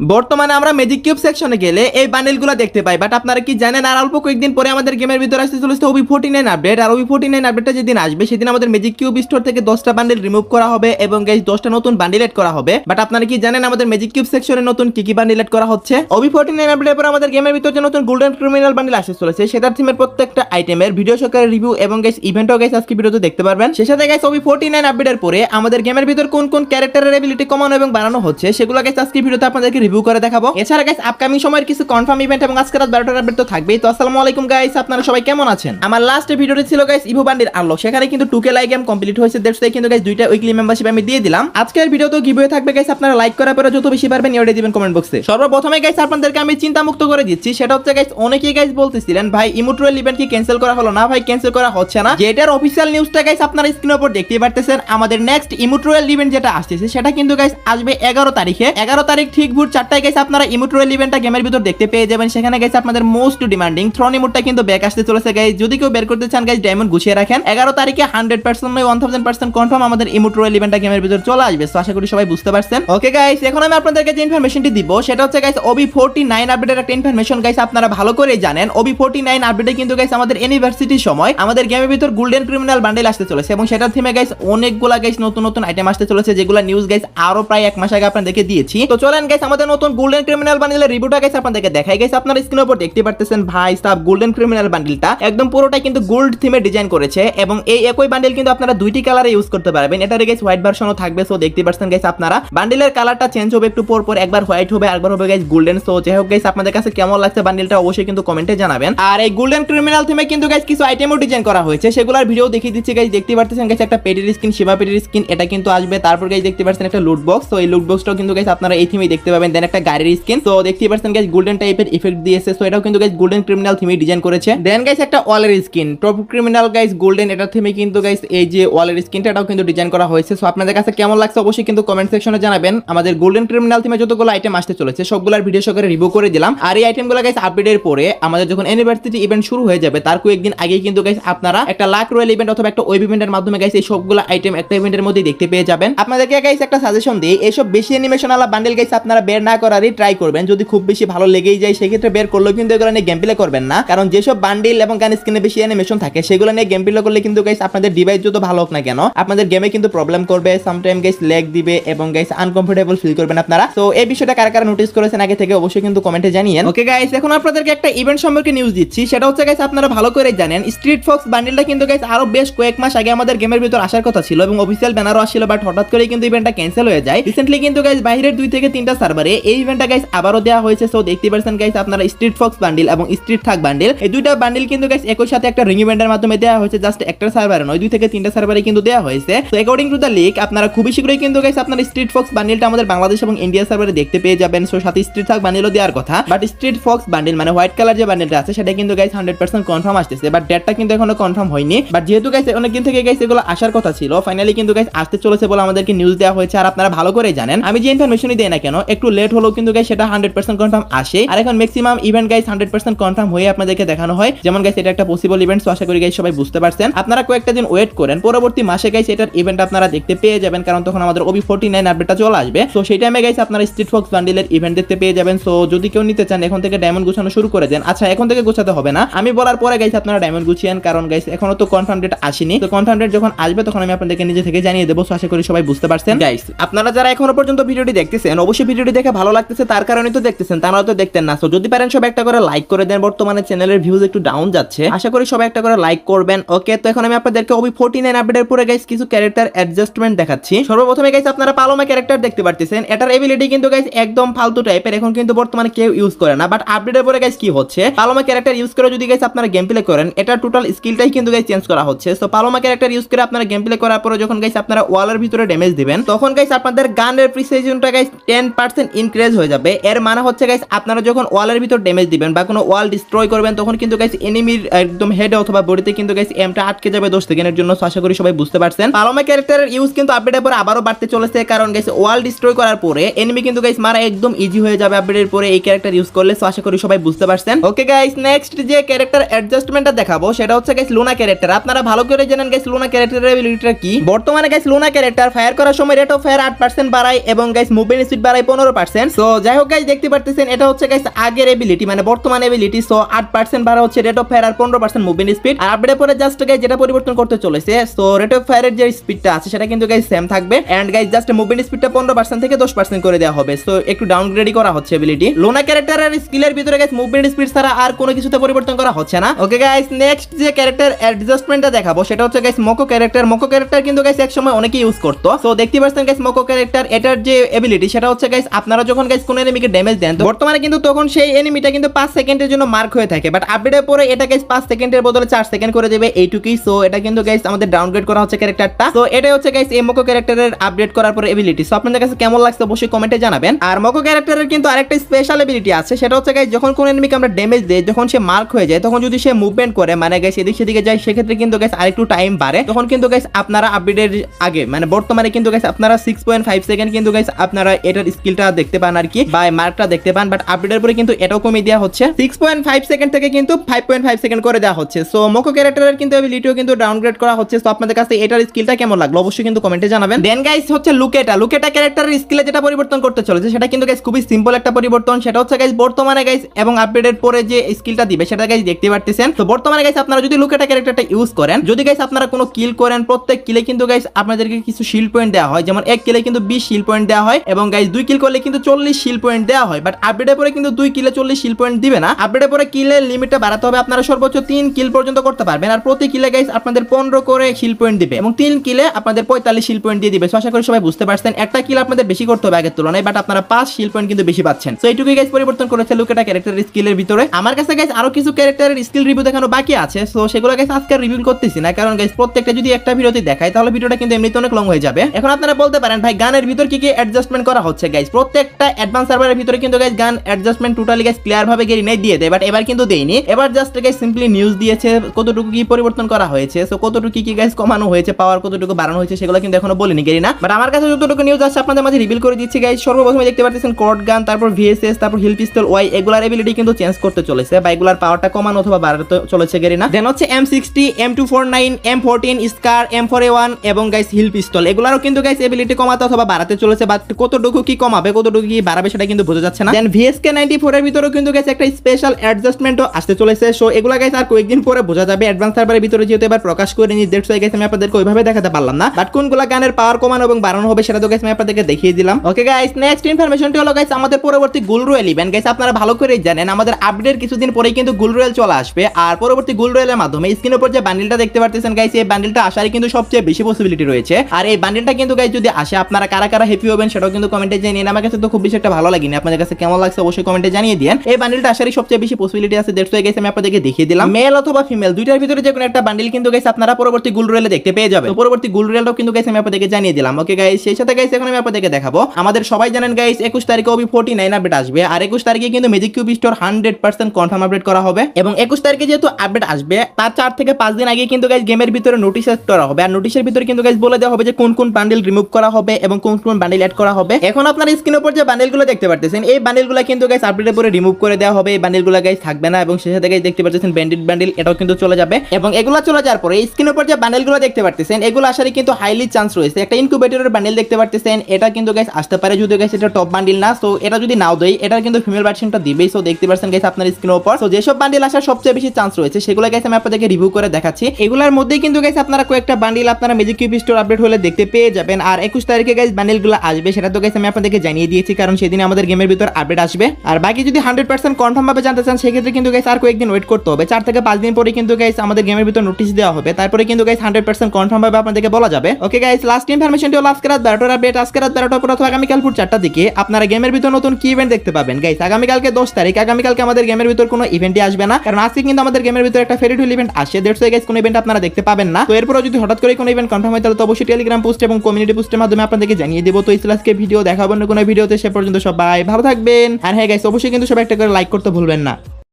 বর্তমানে আমরা magic cube সেকশনে গেলে এই বান্ডেলগুলো দেখতে পাই বাট আপনারা কি জানেন আর অল্প কয়েকদিন পরে আমাদের গেমের ভিতরে আসতে চলেছে ওবি ফোর্টি নাইন আপডেট আর ওবি ফোর্টি নাইন আপডেটটা যেদিন আসবে, সেদিন আমাদের ম্যাজিক কিউব স্টোর থেকে দশটা বান্ডেল রিমুভ করা হবে এবং গাইজ দশটা নতুন বান্ডেল এড করা হবে। বাট আপনারা কি জানেন আমাদের ম্যাজিক কিউব সেকশনে নতুন কি কি বান্ডেল এড করা হচ্ছে? ওবি ফোর্টি নাইন আপডেটের পর আমাদের গেমের ভিতরে যে নতুন গোল্ডেন ক্রিমিনাল বান্ডেল আসতে চলেছে, সেটার থিমের প্রত্যেকটা আইটেমের ভিডিও সহকারে রিভিউ এবং গাইজ ইভেন্টও গাইজ আজকে ভিডিওতে দেখতে পারবেন। সে সাথে গাইজ ওবি ফোর্টি নাইন আপডেটের পরে আমাদের গেমের ভিতর কোন কোন ক্যারেক্টারের এবিলিটি কমানো এবং বাড়ানো হচ্ছে, সেগুলো গাইজ আজকে ভিডিওতে আপনাদেরকে রিভিউ করে দেখাবো। এছাড়া গাইজ আপকামিং সময়ের কিছু কনফার্ম ইভেন্ট এবং আজকে রাত বারোটার আপডেট তো থাকবেই। তো আসসালামু আলাইকুম গাইস আপনারা সবাই কেমন আছেন? আমার লাস্ট ভিডিওটি ছিল গাইস ইভো বান্ডির আনলক সেখানে কিন্তু টুকে লাইক গেম কমপ্লিট হয়েছে দেড়শো কিন্তু গাইস দুইটা উইকলি মেম্বারশিপ আমি দিয়ে দিলাম। আজকের ভিডিও তো গিভওয়ে থাকবে গাইস আপনারা লাইক করার পরে যত বেশি পারবেন এওয়ার্ডে দিবেন কমেন্ট বক্সে সর্বপ্রথমে গাইস আপনাদেরকে আমি চিন্তা মুক্ত করে দিচ্ছি, সেটা হচ্ছে গাইস অনেকেই গাইস বলতেছিলেন, ভাই ইমোটুয়াল ইভেন্ট কি ক্যান্সেল করা হলো? না ভাই ক্যান্সেল করা হচ্ছে না। যেটার অফিসিয়াল নিউজটা গাইস আপনারা স্ক্রিনের উপর দেখতে পারতেছেন, আমাদের নেক্সট ইমোটুয়াল ইভেন্ট যেটা আসতেছে, সেটা কিন্তু গাইস আসবে এগারো তারিখে। এগারো তারিখ ঠিক ভোর চারটায় গাইস আপনারা ইমোটুয়াল ইভেন্টটা গেমের ভিতর দেখতে পেয়ে যাবেন। সেখানে গাইস আপনাদের মোস্ট ডিমান্ডিং থ্রন ইমোটটা কিন্তু ব্যাক আসতে চলেছে গাইস যদি কেউ বের করতে চান গাইস ডায়মন্ড গুছিয়ে রাখেন। এগারো তারিখে হান্ড্রেড পার্সেন্ট নয় ওয়ান থাউজেন্ড পার্সেন্ট কনফার্ম আমাদের ইমোটুয়াল ইভেন্টটা গেমের ভিতর চলে আসবে। তো আশা করি সবাই বুঝতে পারছেন। ওকে গাইস এখন আমি আপনাদেরকে যে ইনফরমেশনটি দিব, সেটা হচ্ছে গাইস ওবি ফোর্টি নাইন আপডেটের একটা ইনফরমেশন গাইস আপনারা ভালো করে জানেন। ওবি ফোর্টি নাইন আপডেটে কিন্তু গাইস আমাদের ইউনিভার্সিটির সময় আমাদের গেমের ভিতর গোল্ডেন ক্রিমিনাল বান্ডেল আসতে চলেছে এবং সেটার থিমে গাইস অনেকগুলা গাইস নতুন নতুন আইটেম আসতে চলেছে, যেগুলো নিউজ গাইস আরও প্রায় এক মাস আগে আপনাদেরকে দিয়েছি। তো চলেন গাইস আমাদের নতুন গোল্ডেন ক্রিমিনাল বান্ডেলের রিভিউটা গাইস আপনাদেরকে দেখাই গাইস আপনারা স্ক্রিনের উপর দেখতে পারতেছেন ভাই সাব গোল্ডেন ক্রিমিনাল বান্ডেলটা একদম পুরোটাই কিন্তু গোল্ড থিমে ডিজাইন করেছে এবং এই একই বান্ডিল কিন্তু আপনারা দুইটি কালারে ইউজ করতে পারবেন। এটার গাইস হোয়াইট ভার্সনও থাকবে সো দেখতে পাচ্ছেন গাইস আপনারা। বান্ডেলের কালারটা চেঞ্জ হবে একটু পর পর, একবার হোয়াইট হবে একবার হবে গাইস গোল্ডেন সো যাই হোক গাইস আপনাদের কাছে কেমন লাগছে বান্ডেলটা অবশ্যই কিন্তু কমেন্টে জানাবেন। আর এই গোল্ডেন ক্রিমিনাল থিমে কিন্তু গাইস কিছু আইটেমও ডিজাইন করা হয়েছে, সেগুলোর ভিডিও দেখিয়ে দিচ্ছি গাইস দেখতে পারতেছেন গাইস একটা পেটের স্কিন শিবা পেটের স্কিন এটা কিন্তু আসবে, তারপর গাইস দেখতে পাচ্ছেন একটা লুট বক্স তো এই লুট বক্সটাও কিন্তু গাইস আপনারা এই থিমেই দেখতে পাবেন। দেন একটা গাড়ির স্কিন তো দেখতে পাচ্ছেন গাইস গোল্ডেন টাইপের ইফেক্ট দিয়েছে সো এটাও কিন্তু গাইস গোল্ডেন ক্রিমিনাল থিমে ডিজাইন করেছে। দেন গাইস একটা ওয়ালের skin top criminal guys golden এটার থিমে কিন্তু গাইস এই যে ওয়ালের স্কিনটা এটাও কিন্তু ডিজাইন করা হয়েছে। সো আপনাদের কাছে কেমন লাগছে অবশ্যই কিন্তু কমেন্ট সেকশনে জানাবেন। আমাদের গোল্ডেন ক্রিমিনাল থিমে যতগুলো আইটেম আসতে চলেছে, সবগুলোর ভিডিও সহকারে রিভিউ করে দিলাম। আর এই আইটেমগুলো গাইস আপডেটের পরে আমাদের যখন ইউনিভার্সিটি ইভেন্ট শুরু হয়ে যাবে, তার কয়েকদিন আগেই কিন্তু গাইস আপনারা একটা লাখ রয়্যাল ইভেন্ট অথবা একটা ওয়েব ইভেন্টের মাধ্যমে গাইস এই সবগুলো আইটেম একটা ইভেন্টের মধ্যে দেখতে পেয়ে যাবেন। আপনাদেরকে গাইস একটা সাজেশন দিই এইসব বেশি অ্যানিমেশন আলা বান্ডেল গাইস আপনারা বের না করারই ট্রাই করবেন। যদি খুব বেশি ভালো লেগেই যায়, সেক্ষেত্রে বের করলেও কিন্তু এগুলো নিয়ে গেম প্লে করবেন না। কারণ যেসব বান্ডেল এবং গান স্ক্রিনে বেশি অ্যানিমেশন থাকে, সেগুলো নিয়ে গেম প্লে করলে কিন্তু গাইস আপনাদের ডিভাইস যত ভালো হোক না কেন, আপনাদের গেমে কিন্তু প্রবলেম করবে। সামটাইম গাইস ল্যাগ দিবে এবং গাইস আনকমফোর্টেবল ফিল করবেন আপনারা। তো এই বিষয়টা কারা কারা নোটিস করেছেন আগে থেকে অবশ্যই কিন্তু কমেন্টে জানিয়েন। ওকে গাইস এখন আপনাদেরকে একটা ইভেন্ট সম্পর্কে নিউজ দিচ্ছি। সেটা হচ্ছে গাইস আপনারা ভালো করে জানেন স্ট্রিট ফক্স বান্ডেলটা কিন্তু গাইস আরও বেশ কয়েক মাস আগে আমাদের গেমের ভিতর আসার কথা ছিল এবং অফিসিয়াল ব্যানারও আসছিল বাট হঠাৎ করে কিন্তু ইভেন্টটা ক্যান্সেল হয়ে যায়। রিসেন্টলি কিন্তু গাইস বাইরের দুই থেকে তিনটা সার্ভারে এই ইভেন্টটা গাইস আবারও দেওয়া হয়েছে। সো দেখতে পাচ্ছেন গাইস আপনারা স্ট্রিট ফক্স বান্ডেল এবং স্ট্রিট থাক বান্ডেল এই দুইটা বান্ডেল কিন্তু গাইস একই সাথে একটা রিং ইভেন্টের মাধ্যমে দেওয়া হয়েছে। জাস্ট একটা সার্ভারে নয়, দুই থেকে তিনটা সার্ভারে কিন্তু দেওয়া হয়েছে। তো অ্যাকর্ডিং টু দ্য লিক আপনারা খুবই শীঘ্রই কিন্তু গাইস আপনার স্ট্রিট ফক্স বান্ডেলটা আমাদের বাংলাদেশ এবং ইন্ডিয়া সার্ভারে দেখতে পেয়ে যাবেন। সো সাথে স্ট্রিট থাক বান্ডেলও দেওয়ার কথা। বাট স্ট্রিট ফক্স বান্ডেল মানে হোয়াইট কালার যে বান্ডেলটা আছে, সেটা কিন্তু গাইস হান্ড্রেড পার্সেন্ট কনফার্ম আসতেছে। বাট ডেটটা কিন্তু এখনও কনফার্ম হয়নি। বাট যেহেতু গাইস অনেকদিন থেকে গাইস এগুলো আসার কথা ছিল ফাইনালি কিন্তু গাইস আসতে চলেছে বলে আমাদেরকে নিউজ দেওয়া হয়েছে। আর আপনারা ভালো করে জানেন। আমি যে ইনফরমেশনই দেই না কেন, একটু লেট হলেও কিন্তু গাইস সেটা হান্ড্রেড পার্সেন্ট কনফার্ম আসে। আর এখন maximum event guys hundred percent confirm হয়ে আপনাদেরকে দেখানো হয়। যেমন গাইস এটা একটা পসিবল ইভেন্ট আশা করি গাইস সবাই বুঝতে পারছেন। আপনারা কয়েকটা দিন ওয়েট করেন। পরবর্তী মাসে গাইস এটার ইভেন্ট আপনারা দেখতে পেয়ে যাবেন, কারণ তখন আমাদের ওবি ফোর্টি নাইন আপডেটটা চলে আসবে। সো সেই টাইমে গাইস আপনারা স্ট্রিট ফক্স বান্ডিলের ইভেন্ট দেখতে পেয়ে যাবেন। সো যদি কেউ নিতে চান, এখন থেকে ডায়মন্ড গুছানো শুরু করে দেন। আচ্ছা এখন থেকে গোছাতে হবে না। আমি বলার পরে গাইস আপনারা ডায়মন্ড গুছিয়েন কারণ গাইস এখনও তো কনফার্ম ডেট আসেনি। তো কনফার্ম ডেট যখন আসবে, তখন আমি আপনাদেরকে নিজে থেকে জানিয়ে দেবো। আশা করি সবাই বুঝতে পারছেন। গাইস আপনারা যারা এখনও পর্যন্ত ভিডিওটি দেখতেছেন, অবশ্যই ভিডিওটি দেখে ভালো লাগতেছে, তার কারণে তো দেখতেছেন, তারা তো দেখতেন না। সো যদি পারেন সবাই একটা করে লাইক করে দেন, বর্তমানে চ্যানেলের ভিউজ একটু ডাউন যাচ্ছে। আশা করি সবাই একটা করে লাইক করবেন। ওকে তো এখন আমি আপনাদেরকে ওবি ফোর্টি নাইন আপডেটের পরে গাইস কিছু ক্যারেক্টার অ্যাডজাস্টমেন্ট দেখাচ্ছি। সর্বপ্রথমে গাইস আপনারা পালোমা ক্যারেক্টার দেখতে পারতেছেন। এটার এবিলিটি কিন্তু গাইস একদম ফালতু টাইপের এখন কিন্তু বর্তমানে কেউ ইউজ করে না। বাট আপডেটের পরে গাইস কি হচ্ছে? পালোমা ক্যারেক্টার ইউজ করে যদি গাইস আপনারা গেম প্লে করেন এটা টোটাল স্কিলটাই কিন্তু গাইস চেঞ্জ করা হচ্ছে। সো পালোমা ক্যারেক্টার ইউজ করে আপনারা গেম প্লে করার পরে যখন গাইস আপনারা ওয়ালের ভিতরে ড্যামেজ দিবেন, তখন গাইস আপনাদের গানের প্রিসিশনটা গাইস টেন পার্সেন্ট ইনক্রিজ হয়ে যাবে। এর মানে হচ্ছে গাইস আপনারা যখন ওয়ালের ভিতর ড্যামেজ দিবেন বা কোনো ওয়াল ডিস্ট্রয় করবেন, তখন কিন্তু গাইস এনিমির একদম হেডে অথবা বডিতে কিন্তু গাইস এমটা আটকে যাবে দশ সেকেন্ডের জন্য। আশা করি সবাই বুঝতে পারছেন। পালোমা ক্যারেক্টারের ইউজ কিন্তু আপডেটের পরে আবারও বাড়তে চলেছে, কারণ গাইস ওয়াল ডিস্ট্রয় করার পরে এনিমি কিন্তু গাইস মারা একদম ইজি হয়ে যাবে আপডেটের পরে এই ক্যারেক্টার ইউজ করলে। আশা করি সবাই বুঝতে পারছেন। ওকে গাইস নেক্সট যে ক্যারেক্টার অ্যাডজাস্টমেন্টটা দেখাবো, সেটা হচ্ছে গাইস লুনা ক্যারেক্টার আপনারা ভালো করে জানেন গাইস লুনা ক্যারেক্টারের এবিলিটিটা কি? বর্তমানে গাইস লুনা ক্যারেক্টার ফায়ার করার সময় রেট অফ ফায়ার আট পার্সেন্ট বাড়ায় এবং গাইস মুভমেন্ট স্পিড বাড়ায় পনেরো পার্সেন্ট। সো যাই হোক গাইস দেখতে পারতেছেন, এটা হচ্ছে গাইস আগের এবিলিটি মানে বর্তমান এবিলিটি সো আট পার্সেন্ট বাড়া হচ্ছে রেট অফ ফায়ার আর পনেরো পার্সেন্ট মুভমেন্ট স্পিড আর আপডেট পরে জাস্ট গাইস যেটা পরিবর্তন করতে চলেছে সো রেট অফ ফায়ারের যে স্পিডটা আছে, সেটা কিন্তু গাইস সেম থাকবে। এন্ড গাইস জাস্ট মুভমেন্ট স্পিডটা পনেরো পার্সেন্ট থেকে দশ পার্সেন্ট করে দেওয়া হবে। সো একটু ডাউনগ্রেডই করা হচ্ছে এবিলিটি লোনা ক্যারেক্টারের স্কিলের ভিতরে গাইস মুভমেন্ট স্পিড ছাড়া আর কোনো কিছুতে পরিবর্তন করা হচ্ছে না। ওকে গাইস নেক্সট যে ক্যারেক্টার অ্যাডজাস্টমেন্টটা দেখাবো, সেটা হচ্ছে গাইস মোকো ক্যারেক্টার মোকো ক্যারেক্টার কিন্তু গাইস এক সময় অনেকে ইউজ করতো। সো দেখতে পাচ্ছেন গাইস মোকো ক্যারেক্টার এটার যে এবিলিটি সেটা হচ্ছে গাইস আপনারা যখন গাইস কোন এনিমিকে ড্যামেজ দেন বর্তমানে কিন্তু তখন সেই এনিমিটা কিন্তু 5 সেকেন্ডের জন্য মার্ক হয়ে থাকে। বাট আপডেটের পরে এটা গাইস 5 সেকেন্ডের বদলে চার সেকেন্ড করে দেবে এইটুকুই। সো এটা কিন্তু গাইস আমাদের ডাউনগ্রেড করা হচ্ছে ক্যারেক্টারটা তো এটাই হচ্ছে গাইস এই মোকো ক্যারেক্টারের আপডেট করার পরে এবিলিটি সো আপনাদের কাছে কেমন লাগছে অবশ্যই কমেন্টে জানাবেন। আর মোকো ক্যারেক্টারের কিন্তু আরেকটা স্পেশাল এবিলিটি আছে, সেটা হচ্ছে গাইস যখন কোন এনিমিকে আমরা ড্যামেজ দেই, যখন সে মার্ক হয়ে যায়, তখন যদি সে মুভমেন্ট করে মানে গাইস এদিক সেদিকে যায়, সেক্ষেত্রে কিন্তু গাইস আরেকটু টাইম বাড়ে। তখন কিন্তু গাইস আপনারা আপডেটের আগে মানে বর্তমানে কিন্তু গাইস আপনারা সিক্স পয়েন্ট ফাইভ সেকেন্ড কিন্তু গাইস আপনারা এটার স্কিলটা দেখতে পান আর কি, বা মার্কটা দেখতে পান বাট আপডেটের পরে কিন্তু এটাও কমিয়ে দেওয়া হচ্ছে। সিক্স পয়েন্ট ফাইভ সেকেন্ড থেকে কিন্তু ফাইভ পয়েন্ট ফাইভ সেকেন্ড করে দেওয়া হচ্ছে। সো মোকো ক্যারেক্টারের কিন্তু এবিলিটিও কিন্তু ডাউনগ্রেড করা হচ্ছে। তো আপনাদের কাছে এটার স্কিলটা কেমন লাগল? অবশ্যই কিন্তু কমেন্টে জানাবেন। দেন গাইস হচ্ছে লুকেটা লুকেটা ক্যারেক্টারের স্কিলে যেটা পরিবর্তন করতে চলেছে, সেটা কিন্তু গাইস খুবই সিম্পল একটা পরিবর্তন। সেটা হচ্ছে গাইস বর্তমানে গাইস এবং আপডেটের পরে যে স্কিলটা দিবে, সেটা গাইস দেখতে পারতেছেন। তো বর্তমানে গাইস আপনারা যদি লুকেটা ক্যারেক্টারটা ইউজ করেন, যদি গাইস আপনারা কোনো কিল করেন, প্রত্যেক কিলে কিন্তু গাইস আপনাদেরকে কিছু শিল পয়েন্ট দেওয়া হয়। যেমন, এক কিলে কিন্তু বিশ শিল পয়েন্ট দেওয়া হয়, এবং গাইস দুই কিল করলে কিন্তু চল্লিশ শিল পয়েন্ট দেওয়া হয় বাট আপডেটের পরে কিন্তু দুই কিলে চল্লিশ শিল পয়েন্ট দিবে না। আপডেটের পরে কিলের লিমিটটা বাড়াতে হবে আপনারা সর্বোচ্চ তিন কিল পর্যন্ত করতে পারবেন আর প্রতি কিলে গাইস আপনাদের পনেরো করে শিল পয়েন্ট দিবে এবং তিন কিলে আপনাদের পঁয়তাল্লিশ শিল পয়েন্ট দিয়ে দিবে। So, আশা করি সবাই বুঝতে পারছেন একটা কিল আপনাদের বেশি করতে হবে আগের তুলনায় বাট আপনারা পাঁচ শিল পয়েন্ট কিন্তু বেশি পাচ্ছেন। তো এইটুকুই গাইস পরিবর্তন করেছে লুকেটা ক্যারেক্টারের স্কিলের ভিতরে। আমার কাছে গাইস আরও কিছু ক্যারেক্টারের স্কিল রিভিউ দেখানো বাকি আছে সো সেগুলো গাইস আজকে রিভিউ করতেছি না কারণ গাইস প্রত্যেকটা যদি একটা ভিডিওতে দেখাই তাহলে ভিডিওটা কিন্তু এমনিতে অনেক লং হয়ে যাবে। এখন আপনারা বলতে পারেন ভাই গানের ভিতর কি কি অ্যাডজাস্টমেন্ট করা হচ্ছে গাইস প্রত্যেকটা অ্যাডভান্স সার্ভারের ভিতরে কিন্তু গাইস গান অ্যাডজাস্টমেন্ট টোটালি গাইস ক্লিয়ার ভাবে গেরি নাই দিয়ে দেয় বাট এবার কিন্তু দেয়নি। এবার জাস্ট গাইস সিম্পলি নিউজ দিয়েছে কতটুকু কি পরিবর্তন করা হয়েছে সো কতটুকু কি গাইস কমানো হয়েছে পাওয়ার কতটুকু বাড়ানো হয়েছে, সেগুলো কিন্তু এখনও বলিনি গেরি না। বাট আমার কাছে যতটুকু নিউজ আছে আপনাদের মাঝে রিভিল করে দিচ্ছি গাইস সর্বপ্রথমে দেখতে পাচ্ছেন কর্ড গান তারপর ভিএসএস তারপর হিল পিস্তল ওয়াই এগুলার এবিলিটি কিন্তু চেঞ্জ করতে চলেছে, বা এগুলার পাওয়ারটা কমানো অথবা বাড়াতে চলেছে গেরি না। দেন হচ্ছে M sixty M two four nine M fourteen scar M four A one এবং গাইস হিল পিস্তল এগুলারও কিন্তু গাইস এবিলিটি কমাতে অথবা বাড়াতে চলেছে বাট কতটুকু কি কমাবে কতটুকু কি বাড়াবে সেটা কিন্তু বোঝা যাচ্ছে না। দেন ভিএসকে নাইনটি ফোর এর কিন্তু গাইস একটা স্পেশাল অ্যাডজাস্টমেন্টও আসতে চলেছে। সো এগুলা গাইস আর কয়েকদিন পরে বোঝা যাবে। অ্যাডভান্স সার্ভারের ভিতরে যেহেতু এবার প্রকাশ করে নি গাইস আমি আপনাদেরকে ওইভাবে দেখাতে পারলাম না। বাট কোনগুলা গানের পাওয়ার এবং বাড়ানো হবে সেটা তো গাইস আমি আপনাদেরকে দেখিয়ে দিলাম। ওকে গাইস নেক্সট ইনফরমেশনটি হলো গাইস আমাদের পরবর্তী গুলরোয়েল ইভেন্ট গাইস আপনারা ভালো করেই জানেন, আমাদের আপডেট কিছুদিন পরেই কিন্তু গুলরোয়েল চলে আসবে। আর পরবর্তী গুলরোয়েলের মাধ্যমে স্ক্রিনের উপর যে বান্ডিলটা দেখতে পারতেছেন গাইস এই বান্ডিলটা আসারই কিন্তু সবচেয়ে বেশি পসিবিলিটি রয়েছে। আর এই বান্ডিলটা কিন্তু গাইস যদি আসে, আপনারা কারা কারা হ্যাপি হবেন সেটাও কিন্তু কমেন্টে জানিয়ে আমার কাছে তো খুব বেশি একটা ভালো লাগেনি। আপনাদের কাছে কেমন লাগছে অবশ্যই কমেন্টে জানিয়ে দিন এই বান্ডিলটা আসারই সবচেয়ে বেশি পসিবিলিটি আছে দেড়শো গাইস আমি আপনাদেরকে দেখিয়ে দিলাম। মেল অথবা ফিমেল দুইটার ভিতরে যে কোনো একটা বান্ডিল কিন্তু গাইস আপনারা পরবর্তী গুলরোয়েলে দেখতে পেয়ে যাবেন। পরবর্তী গুলরোয়েলটাও কিন্তু গাইস আমি আপনাদেরকে জানিয়ে দিলাম। ওকে গাইস সেই সাথে গাইস এখন আমি আপনাদেরকে দেখাবো। আমাদের সবাই জানেন গাইস একুশ তারিখে ওবি ফোর্টি নাইন আপডেট আসবে। আর একুশ তারিখে কিন্তু magic cube store hundred percent confirm update করা হবে। এবং একুশ তারিখে যেহেতু আপডেট আসবে, তার চার থেকে পাঁচ দিন আগে কিন্তু গাইস গেমের ভিতরে নোটিশ করা হবে। আর নোটিশের ভিতরে কিন্তু গাইস বলে দেওয়া হবে যে কোন কোন বান্ডিল রিমুভ করা হবে এবং কোন কোন বান্ডিল অ্যাড করা হবে। এখন আপনার স্ক্রিনের উপর যে বান্ডিলগুলো দেখতে পারতেছেন, এই বান্ডিলগুলো কিন্তু গাইস আপডেটের পরে রিমুভ করে দেওয়া হবে। এই বান্ডিলগুলো গাইস থাকবে না এবং সাথে গাইস দেখতে পাচ্ছেন ব্যান্ডেড বান্ডিল এটাও কিন্তু চলে যাবে। এবং এগুলো চলে যাওয়ার পরে স্ক্রিনের উপর যে বান্ডিলগুলো দেখতে পারতেছেন, এগুলো আসারই কিন্তু হাইলি চান্স রয়েছে। একটা ইনকিউবেটরের বান্ডিল দেখতে পারতেছেন, এটা কিন্তু গাইস আসতে পারে যদি গাইস এটা টপ বান্ডিল না। তো এটা যদি নাও দেয় এটার কিন্তু ফিমেল ভার্সনটা দিবেই। সো দেখতে পাচ্ছেন গাইস আপনার স্ক্রিনের উপর। তো যেসব বান্ডিল আসার সবচেয়ে বেশি চান্স রয়েছে, সেগুলো গাইস আমি আপনাদেরকে রিভিউ করে দেখাচ্ছি। এগুলোর মধ্যেই কিন্তু গাইস আপনারা কয়েকটা বান্ডিল আপনারা ম্যাজিক কিউব স্টোর আপডেট হলে দেখতে পেয়ে যাবেন। আর একুশ তারিখে গাইস বান্ডিলগুলো আসবে, সেটা তো গাইস আমি আপনাদেরকে জানিয়ে দিয়েছি, কারণ সেদিন আমাদের গেমের ভিতর আপডেট আসবে। আর বাকি যদি হান্ড্রেড পার্সেন্ট কনফার্ম ভাবে জানতে চান, সেক্ষেত্রে কিন্তু গাইস আর কয়েকদিন ওয়েট করতে হবে। চার থেকে পাঁচ দিন পরে কিন্তু গাইস আমাদের গেমের ভিতর নোটিশ দেওয়া হবে। তারপরে কিন্তু গাইস হান্ড্রেড পার্সেন্ট কনফার্ম ভাবে আপনাদেরকে বলা যাবে। ওকে গাইস লাস্ট ইনফরমেশনটি হলো আজকে রাত বারোটার আপডেট আজকে রাত বারোটার পর অথবা আগামীকাল পুর চারটা দিকে আপনারা গেমের ভিতর নতুন কি ইভেন্ট দেখতে পাবেন। গাইস আগামীকালকে দশ তারিখ। আগামীকালকে আমাদের গেমের ভিতর কোনো ইভেন্টই আসবে না। কারণ আজকে কিন্তু আমাদের গেমের ভিতর একটা ফেরি টুল ইভেন্ট আসে। দেড়শো গাইস কোনো ইভেন্ট আপনারা দেখতে পাবেন না। তো এরপরে যদি হঠাৎ করে কোনো ইভেন্ট কনফার্ম হয়, তাহলে তো অবশ্যই টেলিগ্রাম পোস্ট এবং কমিউনিটি পোস্টের মাধ্যমে আপনাদেরকে জানিয়ে দেবো। তো ইসলাসকে ভিডিও দেখাবো না কোনো ভিডিওতে সে পর্যন্ত সবাই ভালো থাকবেন। আর হ্যাঁ গাইস অবশ্যই কিন্তু সবাই একটা করে লাইক করতে ভুলবেন না।